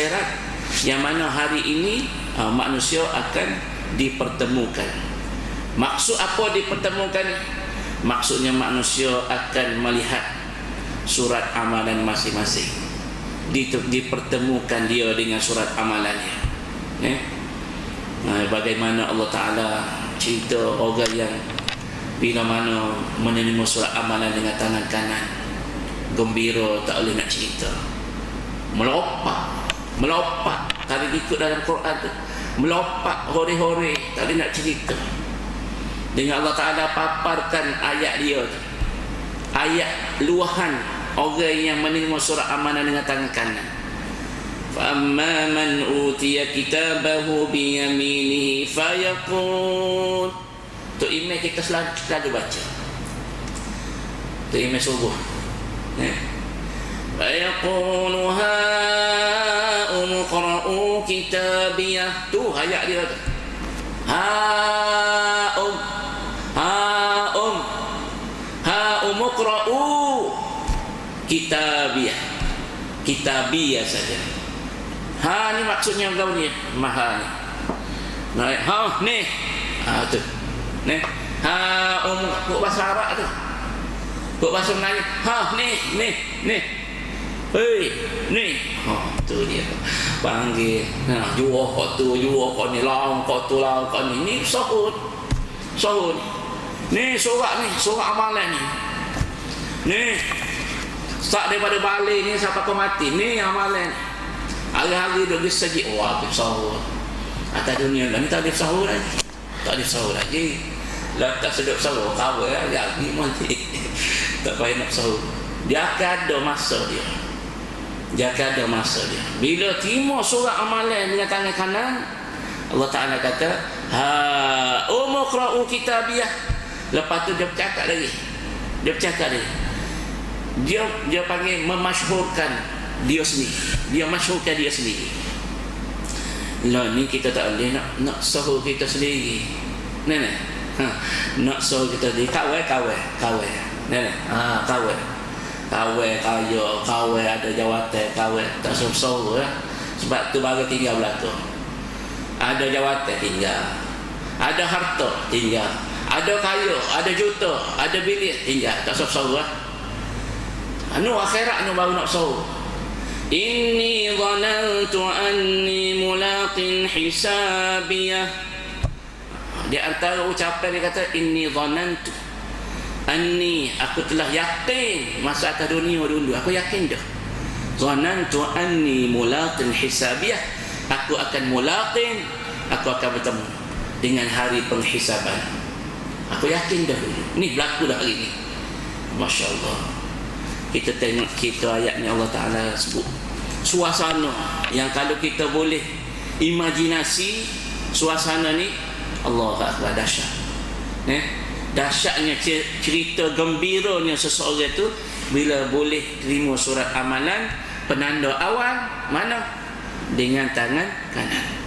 akhirat yang mana hari ini uh, manusia akan dipertemukan. Maksud apa dipertemukan? Maksudnya manusia akan melihat surat amalan masing-masing. Dipertemukan dia dengan surat amalannya. Eh? bagaimana Allah Ta'ala cerita orang yang bila mana menerima surat amalan dengan tangan kanan gembira tak boleh nak cerita melompat melompat kalau ikut dalam Quran tu melompat hore-hore tak boleh nak cerita dengan Allah Ta'ala paparkan ayat dia tu ayat luahan orang yang menerima surat amanah dengan tangan kanan فَأَمَّا مَنْ أُوتِيَ كِتَابَهُ بِيَمِينِهِ فَيَقُولُ Tu email kita selalu, selalu baca Tu email subuh eh? فَيَقُولُ هَاؤُمُ قَرَؤُوا كِتَابِيَهْ Tu ayat dia tu هَاؤُمْ هَاؤُمْ هَاؤُمُ قَرَؤُوا كِتَابِيَهْ Kitabiyah saja Ha ni maksudnya kau ni Maha ni Naik Ha ni Ha tu Ni Ha um Buat bahasa Arab tu Buat bahasa Melayu Ha ni Ni Ni Hei Ni Ha tu dia Panggil Ha Jua kau tu Jua kau ni Laung kau tu Laung kau ni Ni sahut Sahut Ni surat ni Surat amalan ni Ni Tak daripada balik ni sampai kau mati. Ni amalan. Hari-hari dia pergi sajik. Oh, aku sahur. Atas dunia lah. Ni tak ada sahur lagi. Tak ada sahur lagi. Lah tak sedap sahur. Kawal lagi. Lagi mati. tak payah nak sahur. Dia akan ada masa dia. Dia akan ada masa dia. Bila terima surat amalan dengan tangan kanan. Allah Ta'ala kata. Ha, umukra'u kitabiyah. Lepas tu dia bercakap lagi. Dia bercakap lagi dia dia panggil memasyhurkan dia sendiri dia masyhurkan dia sendiri lah ni kita tak boleh nak nak sahur kita sendiri nenek ha, nak sahur kita sendiri kawai kawai kawai nenek ha, kawai kawai kaya kawai ada jawatan kawai tak sahur ya. sebab tu baru tinggal belakang ada jawatan tinggal ada harta tinggal ada kaya ada juta ada bilik tinggal tak sahur ya. Anu akhirat anu baru nak sahur. Inni dhanantu anni mulaqin hisabiyah. Di antara ucapan dia kata inni dhanantu anni aku telah yakin masa atas dunia dulu aku yakin dah. Dhanantu anni mulaqin hisabiyah. Aku akan mulaqin, aku akan bertemu dengan hari penghisaban. Aku yakin dah dulu. Ni berlaku dah hari ni. Masya-Allah kita tengok kita ayatnya Allah Ta'ala sebut suasana yang kalau kita boleh imajinasi suasana ni Allah Akbar dahsyat eh? Dahsyatnya cerita gembiranya seseorang itu bila boleh terima surat amalan penanda awal mana? Dengan tangan kanan